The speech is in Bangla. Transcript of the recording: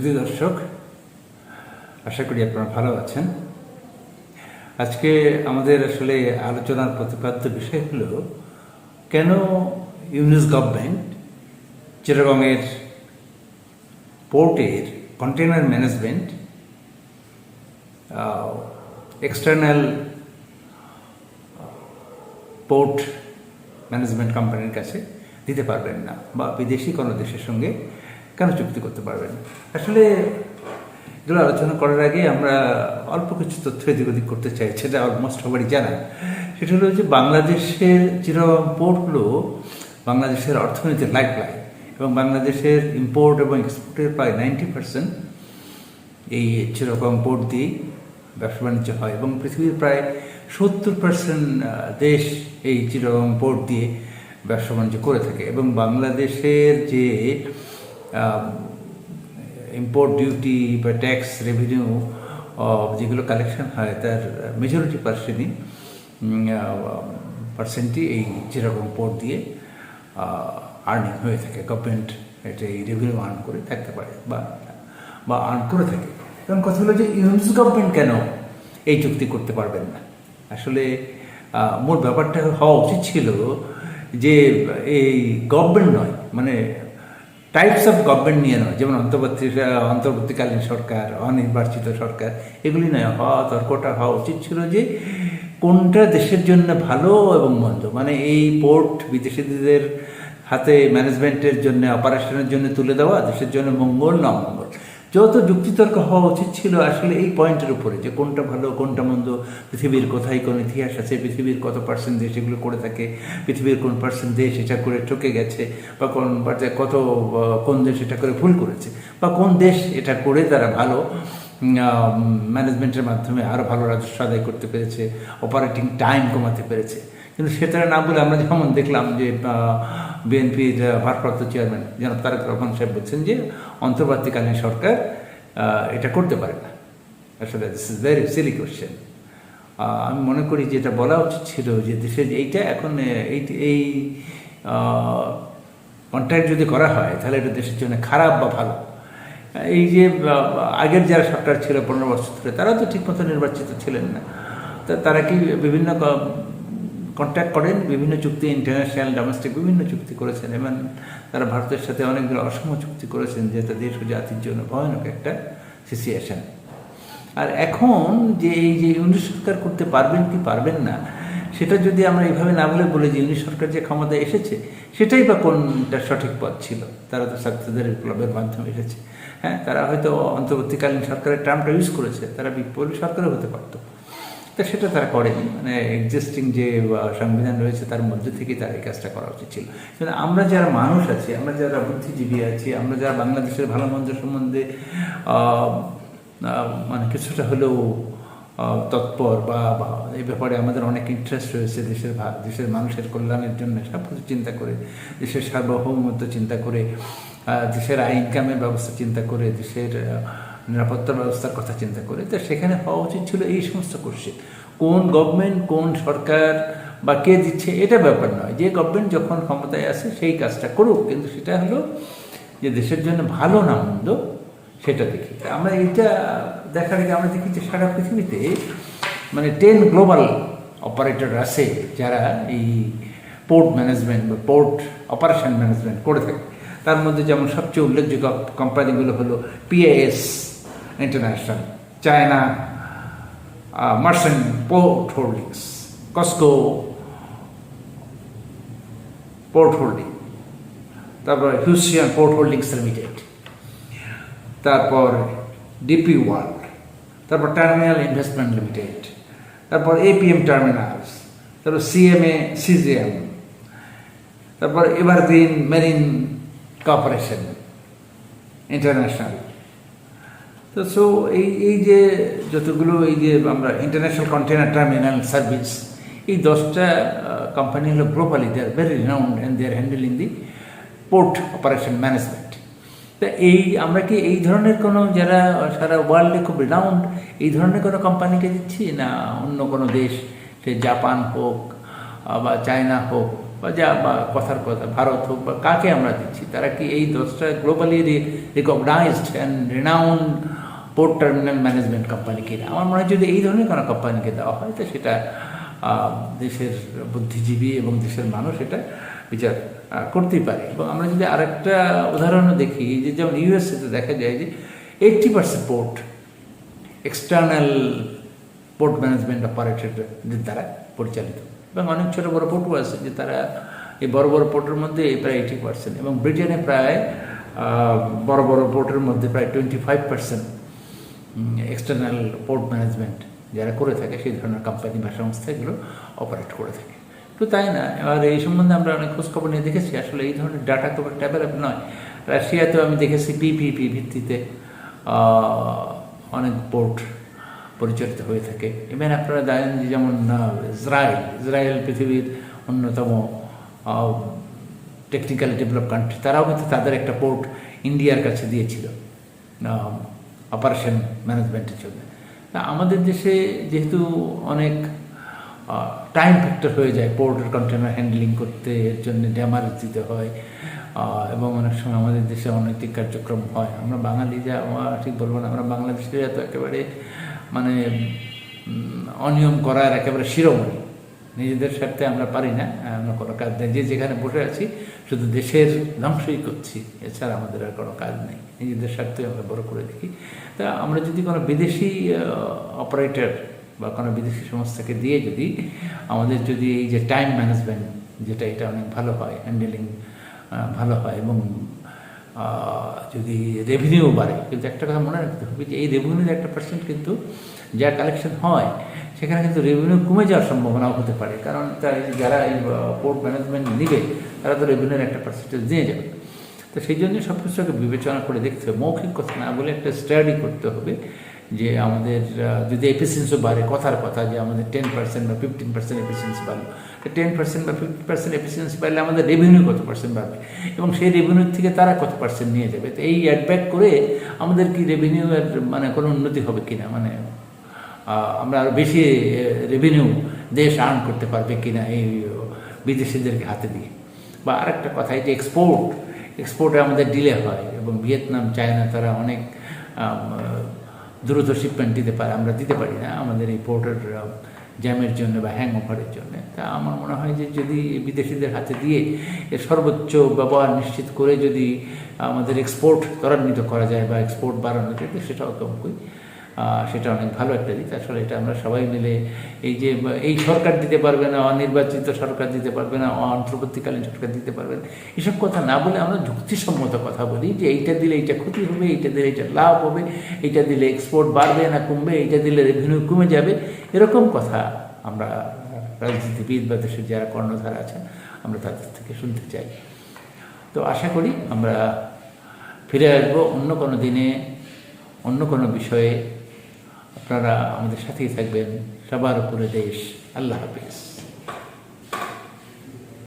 প্রিয় দর্শক আশা করি আপনারা ভালো আছেন। আজকে আমাদের আসলে আলোচনার প্রতিপাদ্য বিষয় হলো, কেন ইউনিস গভর্নমেন্ট চিটাগংয়ের পোর্টের container management external port management কোম্পানির কাছে দিতে পারবেন না, বা বিদেশি কোনো দেশের সঙ্গে কেন চুক্তি করতে পারবেন? আসলে এগুলো আলোচনা করার আগে আমরা অল্প কিছু তথ্য এদিক ওদিক করতে চাই, সেটা অলমোস্ট সবারই জানা। সেটা হলো যে বাংলাদেশের যেরকম পোর্টগুলো বাংলাদেশের অর্থনীতির লাইফ লাইন এবং বাংলাদেশের ইম্পোর্ট এবং এক্সপোর্টের প্রায় নাইনটি পার্সেন্ট এই যেরকম পোর্ট দিয়ে ব্যবসা বাণিজ্য হয় এবং পৃথিবীর প্রায় সত্তর পার্সেন্ট দেশ এই চিরকম পোর্ট দিয়ে ব্যবসা বাণিজ্য করে থাকে এবং বাংলাদেশের যে ইম্পোর্ট ডিউটি বা ট্যাক্স রেভিনিউ যেগুলো কালেকশন হয়, তার মেজরিটি পার্সেন্টই পার্সেন্টই এই যেরকম পোর্ট দিয়ে আর্নিং হয়ে থাকে। গভর্নমেন্ট এটা এই রেভিনিউ আর্ন করে থাকতে পারে বা বা আর্ন করে থাকে। কারণ কথা হলো যে ইউনিস গভর্নমেন্ট কেন এই চুক্তি করতে পারবেন না? আসলে মূল ব্যাপারটা হওয়া উচিত ছিল যে এই গভর্নমেন্ট নয় মানে টাইপস অফ গভর্নমেন্ট নিয়ে নয়, যেমন অন্তর্বর্তী, অন্তর্বর্তীকালীন সরকার, অনির্বাচিত সরকার, এগুলি নয়। হওয়া তর্কটা হওয়া উচিত ছিল যে কোনটা দেশের জন্য ভালো এবং মন্দ। মানে এই পোর্ট বিদেশিদের হাতে ম্যানেজমেন্টের জন্য, অপারেশনের জন্য তুলে দেওয়া, দেশের জন্য মঙ্গল না অমঙ্গল যত যুক্তিতর্ক হওয়া উচিত ছিল আসলে এই পয়েন্টের উপরে যে কোনটা ভালো, কোনটা মন্দ, পৃথিবীর কোথায় কোন ইতিহাস আছে, পৃথিবীর কত পার্সেন্ট দেশ এগুলো করে থাকে, পৃথিবীর কোন পার্সেন্ট দেশ এটা করে ঠকে গেছে, বা কোন কত, কোন দেশ এটা করে ভুল করেছে, বা কোন দেশ এটা করে তারা ভালো ম্যানেজমেন্টের মাধ্যমে আরও ভালো রাজস্ব আদায় করতে পেরেছে অপারেটিং টাইম কমাতে পেরেছে। কিন্তু সেটা না বলে আমরা যেমন দেখলাম যে বিএনপির ভারপ্রাপ্ত চেয়ারম্যান জনাব তারেক রহমান সাহেব বলছেন যে, অন্তর্বর্তীকালীন সরকার এটা করতে পারে না। আসলে this is very silly question আমি মনে করি যে এটা বলা উচিত ছিল যে দেশের এইটা এখন এই এই কন্ট্রাক্ট যদি করা হয়, তাহলে এটা দেশের জন্য খারাপ বা ভালো। এই যে আগের যারা সরকার ছিল পনেরো বছর ধরে, তারা তো ঠিকমতো নির্বাচিত ছিলেন না। তারা কি বিভিন্ন কন্ট্যাক্ট করেন, বিভিন্ন চুক্তি ইন্টারন্যাশনাল ডোমেস্টিক বিভিন্ন চুক্তি করেছেন। এবং তারা ভারতের সাথে অনেকগুলো অসম চুক্তি করেছেন যেটা দেশ ও জাতির জন্য ভয়ানক একটা সিচুয়েশন আর এখন যে এই যে ইউনিট সরকার করতে পারবেন কি পারবেন না, সেটা যদি আমরা এইভাবে না বলে বলি যে ইউনিট সরকার যে ক্ষমতা এসেছে, সেটাই বা কোনটা সঠিক পথ ছিল? তারা তো ছাত্রদের বিপ্লবের মাধ্যমে এসেছে। হ্যাঁ তারা হয়তো অন্তর্বর্তীকালীন সরকারের টার্মটা ইউজ করেছে, তারা বিপ্লবী সরকারও হতে পারতো। তা সেটা তারা করেনি। মানে এক্সিস্টিং যে সংবিধান রয়েছে তার মধ্যে থেকেই তার এই কাজটা করা উচিত ছিল। কিন্তু আমরা যারা মানুষ আছি, আমরা যারা বুদ্ধিজীবী আছি, আমরা যারা বাংলাদেশের ভালো মন্দ সম্বন্ধে মানে কিছুটা হলেও তৎপর বা এই ব্যাপারে আমাদের অনেক ইন্টারেস্ট রয়েছে দেশের দেশের মানুষের কল্যাণের জন্য সব কিছু চিন্তা করে, দেশের সার্বভৌমত্ব চিন্তা করে দেশের আয় ইনকামের ব্যবস্থা চিন্তা করে, দেশের নিরাপত্তা ব্যবস্থার কথা চিন্তা করে, তো সেখানে হওয়া উচিত ছিল এই সমস্ত কোশ্চেন। কোন গভর্নমেন্ট কোন সরকার বা কে দিচ্ছে এটা ব্যাপার নয়। যে গভর্নমেন্ট যখন ক্ষমতায় আসে সেই কাজটা করুক, কিন্তু সেটা হলো যে দেশের জন্য ভালো না মন্দ, সেটা দেখি। আমরা এটা দেখার আগে আমরা দেখি যে সারা পৃথিবীতে মানে টেন গ্লোবাল অপারেটর আছে যারা এই পোর্ট ম্যানেজমেন্ট বা পোর্ট অপারেশন ম্যানেজমেন্ট করে থাকে। তার মধ্যে যেমন সবচেয়ে উল্লেখযোগ্য কোম্পানিগুলো হলো PAS international China merchants port holdings Costco port holding তারপর হিউসিয়ান পোর্ট হোল্ডিংস লিমিটেড তারপর ডিপি ওয়ার্ল্ড তারপর টার্মিনাল ইনভেস্টমেন্ট লিমিটেড তারপর এপিএম টার্মিনালস তারপর সিএমএ সিজিএম তারপর এভারগ্রিন মেরিন কর্পোরেশন ইন্টারন্যাশনাল তো সো এই এই যে যতগুলো এই যে আমরা ইন্টারন্যাশনাল কন্টেনার টার্মিনাল সার্ভিস এই দশটা কোম্পানি হলো globally they are very renowned and they are handling the port operation management তা এই, আমরা কি এই ধরনের কোনো যারা, সারা ওয়ার্ল্ডে খুব রিনাউন্ড এই ধরনের কোনো কোম্পানিকে দিচ্ছি? না, অন্য কোনো দেশ, সে জাপান হোক বা চায়না হোক বা যা বা কথার কথা, ভারত হোক বা কাকে আমরা দিচ্ছি, তারা কি এই দশটা globally recognised and renowned port terminal management company কিনা? আমার মনে হয় যদি এই ধরনের কোনো কোম্পানিকে দেওয়া হয়, তো সেটা দেশের বুদ্ধিজীবী এবং দেশের মানুষ এটা বিচার করতেই পারে। এবং আমরা যদি আরেকটা উদাহরণও দেখি যে যেমন ইউএসএতে দেখা যায় যে eighty percent port external port management অপারেটরদের দ্বারা পরিচালিত। এবং অনেক ছোটো বড় পোর্টও আছে যে তারা এই বড় বড় পোর্টের মধ্যে প্রায় এইটি পার্সেন্ট এবং ব্রিটেনে প্রায় বড় বড় পোর্টের মধ্যে প্রায় twenty five percent external port management যারা করে থাকে, সেই ধরনের কোম্পানি বা সংস্থা এগুলো অপারেট করে থাকে। তো তাই না? এবার এই সম্বন্ধে আমরা অনেক খোঁজখবর নিয়ে দেখেছি, আসলে এই ধরনের ডাটা খুব একটা ডেভেলপ নয়। রাশিয়াতেও আমি দেখেছি পিপিপি ভিত্তিতে অনেক পোর্ট পরিচালিত হয়ে থাকে। ইভেন আপনারা জানেন যে যেমন ইসরায়েল ইসরায়েল পৃথিবীর অন্যতম টেকনিক্যাল ডেভেলপ কান্ট্রি তারাও কিন্তু তাদের একটা পোর্ট ইন্ডিয়ার কাছে দিয়েছিল অপারেশন ম্যানেজমেন্টের জন্য। আমাদের দেশে যেহেতু অনেক টাইম ফ্যাক্টর হয়ে যায় পোর্টের কন্টেনার হ্যান্ডলিং করতে, এর জন্য ড্যামারেজ দিতে হয় এবং অনেক সময় আমাদের দেশে অনৈতিক কার্যক্রম হয়। আমরা বাঙালি যা ঠিক বলব না, আমরা বাংলাদেশিরা তো একেবারে মানে অনিয়ম করার একেবারে শিরোমণি। নিজেদের স্বার্থে আমরা পারি না, আমরা কোনো কাজ নেই। যে যেখানে বসে আছি, শুধু দেশের ধ্বংসই করছি। এছাড়া আমাদের আর কোনো কাজ নেই। নিজেদের স্বার্থে আমরা বড় করে দেখি। তা আমরা যদি কোনো বিদেশি অপারেটর বা কোনো বিদেশি সংস্থাকে দিয়ে যদি আমাদের যদি এই যে টাইম ম্যানেজমেন্ট যেটা এটা অনেক ভালো হয় হ্যান্ডেলিং ভালো হয় এবং যদি রেভিনিউ বাড়ে, কিন্তু একটা কথা মনে রাখতে হবে যে এই রেভিনিউর একটা পার্সেন্ট কিন্তু যা কালেকশন হয়, সেখানে কিন্তু রেভিনিউ কমে যাওয়ার সম্ভাবনাও হতে পারে। কারণ যারা এই পোর্ট ম্যানেজমেন্ট নিবে, তারা তো রেভিনিউর একটা পার্সেন্টেজ নিয়ে যাবে। তো সেই জন্য সব কিছুকে বিবেচনা করে দেখতে হবে। মৌখিক কথা না বলে একটা স্টাডি করতে হবে। যে আমাদের যদি এফিসিয়েন্সিও বাড়ে, কথার কথা যে আমাদের টেন পার্সেন্ট বা ফিফটিন পার্সেন্ট এফিসিয়েন্সি বাড়লো। টেন পার্সেন্ট বা ফিফটি পার্সেন্ট এফিসিয়েন্সি বাড়লে আমাদের রেভিনিউ কত পার্সেন্ট বাড়বে? এবং সেই রেভিনিউ থেকে তারা কত পার্সেন্ট নিয়ে যাবে? তো এই অ্যাডব্যাক করে আমাদের কি রেভিনিউ এর মানে কোনো উন্নতি হবে কি না মানে আমরা আরও বেশি রেভিনিউ দেশ আর্ন করতে পারবে কি না এই বিদেশিদেরকে হাতে দিয়ে? বা আরেকটা কথা, এই যে এক্সপোর্ট এক্সপোর্টে আমাদের ডিলে হয় এবং ভিয়েতনাম, চায়না তারা অনেক দ্রুত শিপমেন্ট দিতে পারে আমরা দিতে পারি না। আমাদের এই পোর্টের জ্যামের জন্য বা হ্যাং ওভারের জন্য। তা আমার মনে হয় যে যদি বিদেশিদের হাতে দিয়ে এর সর্বোচ্চ ব্যবহার নিশ্চিত করে যদি আমাদের এক্সপোর্ট ত্বরান্বিত করা যায় বা এক্সপোর্ট বাড়ানো যায় কমকই আহ, সেটা অনেক ভালো একটা দিক। আসলে এটা আমরা সবাই মিলে এই যে, এই সরকার দিতে পারবে না, অনির্বাচিত সরকার দিতে পারবে না, অন্তর্বর্তীকালীন সরকার দিতে পারবে না, এসব কথা না বলে আমরা যুক্তিসম্মত কথা বলি যে এইটা দিলে এইটা ক্ষতি হবে, এইটা দিলে এইটা লাভ হবে, এইটা দিলে এক্সপোর্ট বাড়বে না কমবে, এইটা দিলে রেভিনিউ কমে যাবে, এরকম কথা আমরা রাজনীতিবিদ বা দেশের যারা কর্ণধার আছেন, আমরা তাদের থেকে শুনতে চাই। তো আশা করি আমরা ফিরে আসব অন্য কোনো দিনে, অন্য কোনো বিষয়ে। আপনারা আমাদের সাথেই থাকবেন। সবার উপরে দেশ। আল্লাহ হাফিজ।